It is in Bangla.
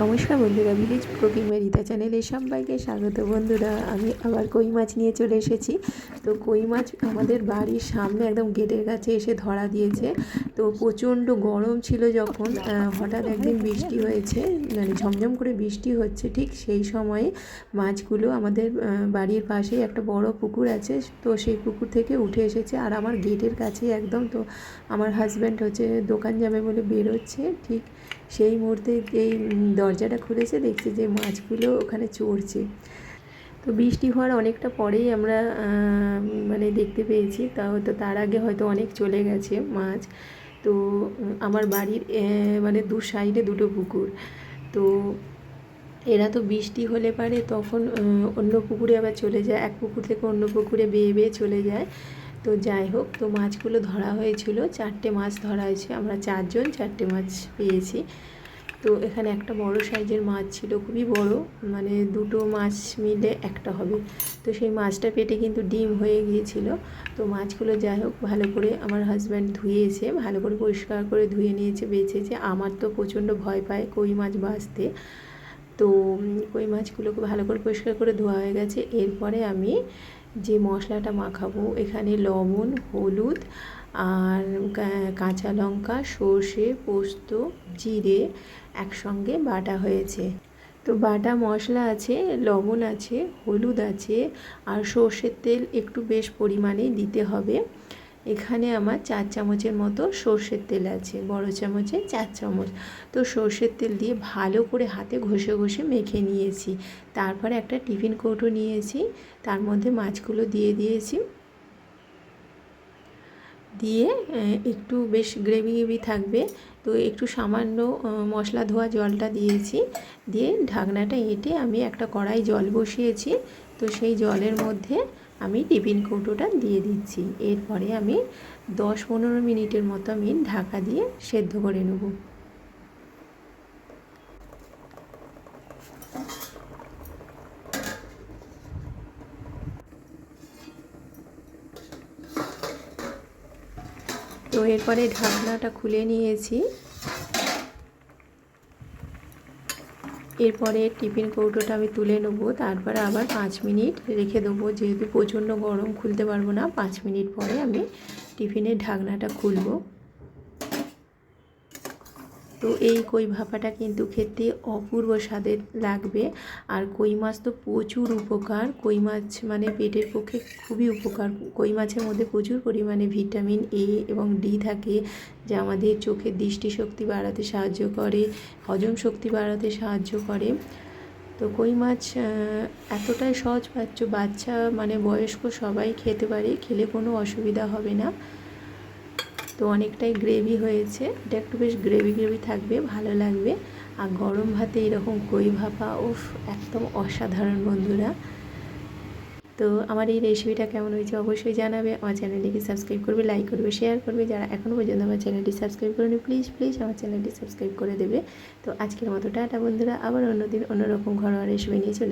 নমস্কার বন্ধুরা, ভিলেজ কুকিং মেরিতা চ্যানেলে সবাইকে স্বাগত। বন্ধুরা, আমি আবার কই মাছ নিয়ে চলে এসেছি। তো কই মাছ আমাদের বাড়ির সামনে একদম গেটের কাছে এসে ধরা দিয়েছে। তো প্রচণ্ড গরম ছিল যখন হঠাৎ একদিন বৃষ্টি হয়েছে মানে ঝমঝম করে বৃষ্টি হচ্ছে ঠিক সেই সময়ে মাছগুলো আমাদের বাড়ির পাশেই একটা বড় পুকুর আছে। তো সেই পুকুর থেকে উঠে এসেছে আর আমার গেটের কাছেই একদম তো আমার হাজব্যান্ড হচ্ছে দোকান যাবে বলে বেরোচ্ছে ঠিক সেই মুহূর্তে এই দরজাটা খুলেছে, দেখছে যে মাছগুলো ওখানে চড়ছে। তো বৃষ্টি হওয়ার অনেকটা পরেই আমরা মানে দেখতে পেয়েছি। তো তার আগে হয়তো অনেক চলে গেছে মাছ। তো আমার বাড়ির মানে দু সাইডে দুটো পুকুর। তো এরা তো বৃষ্টি হলে পারে, তখন অন্য পুকুরে আবার চলে যায়। এক পুকুর থেকে অন্য পুকুরে বেয়ে বেয়ে চলে যায়। তো যাই হোক, তো মাছগুলো ধরা হয়েছিল। চারটে মাছ ধরা হয়েছে। আমরা চারজন চারটে মাছ পেয়েছি। তো এখানে একটা বড় সাইজের মাছ ছিল, খুবই বড়। মানে দুটো মাছ মিলে একটা হবে। তো সেই মাছটা পেটে কিন্তু ডিম হয়ে গিয়েছিল। তো মাছগুলো যাই হোক, ভালো করে আমার হাজব্যান্ড ধুয়েছে, ভালো করে পরিষ্কার করে ধুয়ে নিয়েছে, বেছেছে। আমার তো প্রচণ্ড ভয় পায় কই মাছ বাছতে তো কই মাছগুলোকে ভালো করে পরিষ্কার করে ধোয়া হয়ে গেছে। এরপরে আমি যে মশলাটা মাখাবো, এখানে লবণ, হলুদ আর কাঁচা লঙ্কা, সর্ষে, পোস্ত, জিরে একসঙ্গে বাটা হয়েছে। তো বাটা মশলা আছে, লবণ আছে, হলুদ আছে, আর সর্ষের তেল একটু বেশ পরিমাণেই দিতে হবে। এখানে আমার চার চামচের মতো সর্ষের তেল আছে, বড় চামচে চার চামচ। তো সর্ষের তেল দিয়ে ভালো করে হাতে ঘষে ঘষে মেখে নিয়েছি। তারপরে একটা টিফিন কৌটো নিয়েছি, তার মধ্যে মাছগুলো দিয়ে দিয়েছি। দিয়ে একটু বেশ গ্রেভি গ্রেভি থাকবে। তো একটু সামান্য মশলা ধোয়া জলটা দিয়েছি। দিয়ে ঢাকনাটা এঁটে আমি একটা কড়াই জল বসিয়েছি। তো সেই জলের মধ্যে আমি টিফিন কৌটোটা দিয়ে দিচ্ছি। এরপরে আমি দশ পনেরো মিনিটের মতো আমি ঢাকা দিয়ে সেদ্ধ করে নেব। তো এরপরে ঢাকনাটা খুলে নিয়েছি। এরপরে টিফিন কৌটোটা আমি তুলে নেব, তারপরে আবার পাঁচ মিনিট রেখে দেবো। যেহেতু প্রচণ্ড গরম, খুলতে পারব না। পাঁচ মিনিট পরে আমি টিফিনের ঢাকনাটা খুলবো। তো এই কই ভাপাটা কিন্তু খেতে অপূর্ব স্বাদের লাগবে। আর কই মাছ তো প্রচুর উপকার। কই মাছ মানে পেটের পক্ষে খুবই উপকার। কই মাছের মধ্যে প্রচুর পরিমাণে ভিটামিন এ এবং ডি থাকে, যা আমাদের চোখের দৃষ্টিশক্তি বাড়াতে সাহায্য করে, হজম শক্তি বাড়াতে সাহায্য করে। তো কই মাছ এতটাই সহজপাচ্য বাচ্চা মানে বয়স্ক সবাই খেতে পারে, খেলে কোনো অসুবিধা হবে না। তো অনেকটাই গ্রেভি হয়েছে। এটা একটু বেশ গ্রেভি গ্রেভি থাকবে, ভালো লাগবে। আর গরম ভাতে এরকম কই ভাপা, উফ, একদম অসাধারণ বন্ধুরা। তো আমার এই রেসিপিটা কেমন হয়েছে অবশ্যই জানাবে। আমার চ্যানেলটিকে সাবস্ক্রাইব করবে লাইক করবে শেয়ার করবে। যারা এখনও পর্যন্ত আমার চ্যানেলটি সাবস্ক্রাইব করেনি প্লিজ প্লিজ আমার চ্যানেলটি সাবস্ক্রাইব করে দেবে। তো আজকের মতো টাটা বন্ধুরা। আবার অন্যদিন অন্যরকম ঘরোয়া রেসিপি নিয়ে চলে